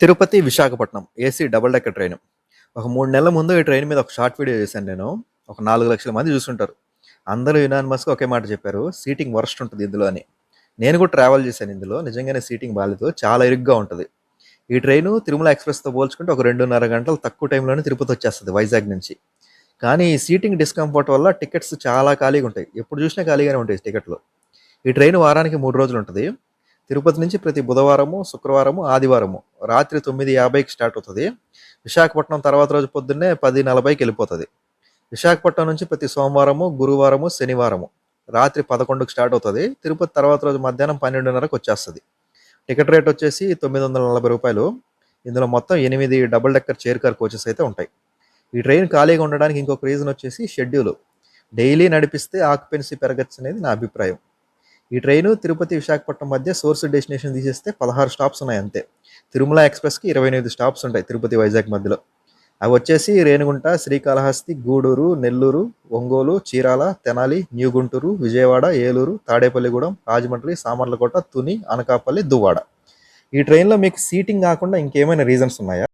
Tirupati Visakhapatnam AC double decker train ఒక మూడు నెలల ముందు ఈ ట్రైన్ మీద ఒక షార్ట్ వీడియో చేశాను నేను. ఒక నాలుగు లక్షల మంది చూసుంటారు. అందరూ యునానిమస్గా ఒకే మాట చెప్పారు సీటింగ్ వర్స్ట్ ఉంటుంది ఇందులో అని. నేను కూడా ట్రావెల్ చేశాను ఇందులో. నిజంగానే సీటింగ్ బాగాలేదు చాలా ఇరుగ్గా ఉంటుంది. ఈ ట్రైన్ తిరుమల ఎక్స్ప్రెస్తో పోల్చుకుంటే ఒక రెండున్నర గంటలు తక్కువ టైంలోనే తిరుపతి వచ్చేస్తుంది వైజాగ్ నుంచి. కానీ ఈ సీటింగ్ డిస్కంఫర్ట్ వల్ల టికెట్స్ చాలా ఖాళీగా ఉంటాయి. ఎప్పుడు చూసినా ఖాళీగానే ఉంటాయి టికెట్లు. ఈ ట్రైన్ వారానికి మూడు రోజులు ఉంటుంది. తిరుపతి నుంచి ప్రతి బుధవారము శుక్రవారము ఆదివారము. రాత్రి తొమ్మిది యాభైకి స్టార్ట్ అవుతుంది. విశాఖపట్నం తర్వాత రోజు పొద్దున్నే పది నలభైకి వెళ్ళిపోతుంది. విశాఖపట్నం నుంచి ప్రతి సోమవారము గురువారము శనివారము. రాత్రి పదకొండుకి స్టార్ట్ అవుతుంది. తిరుపతి తర్వాత రోజు మధ్యాహ్నం పన్నెండున్నరకు వచ్చేస్తుంది. టికెట్ రేట్ వచ్చేసి తొమ్మిది వందల నలభై రూపాయలు. ఇందులో మొత్తం ఎనిమిది double decker chair car coaches అయితే ఉంటాయి. ఈ ట్రైన్ ఖాళీగా ఉండడానికి ఇంకొక రీజన్ వచ్చేసి షెడ్యూల్. డైలీ నడిపిస్తే ఆక్యుపెన్సీ పెరగచ్చు అనేది నా అభిప్రాయం. ఈ ట్రైను తిరుపతి విశాఖపట్నం మధ్య సోర్స్ డెస్టినేషన్ తీసేస్తే పదహారు స్టాప్స్ ఉన్నాయి అంతే. తిరుమల ఎక్స్ప్రెస్కి ఇరవై ఎనిమిది స్టాప్స్ ఉంటాయి తిరుపతి వైజాగ్ మధ్యలో. అవి వచ్చేసి రేణిగుంట శ్రీకాళహస్తి గూడూరు నెల్లూరు ఒంగోలు చీరాల తెనాలి న్యూ గుంటూరు విజయవాడ ఏలూరు తాడేపల్లిగూడెం రాజమండ్రి సామర్లకోట తుని అనకాపల్లి దువ్వాడ. ఈ ట్రైన్లో మీకు సీటింగ్ కాకుండా ఇంకేమైనా రీజన్స్ ఉన్నాయా?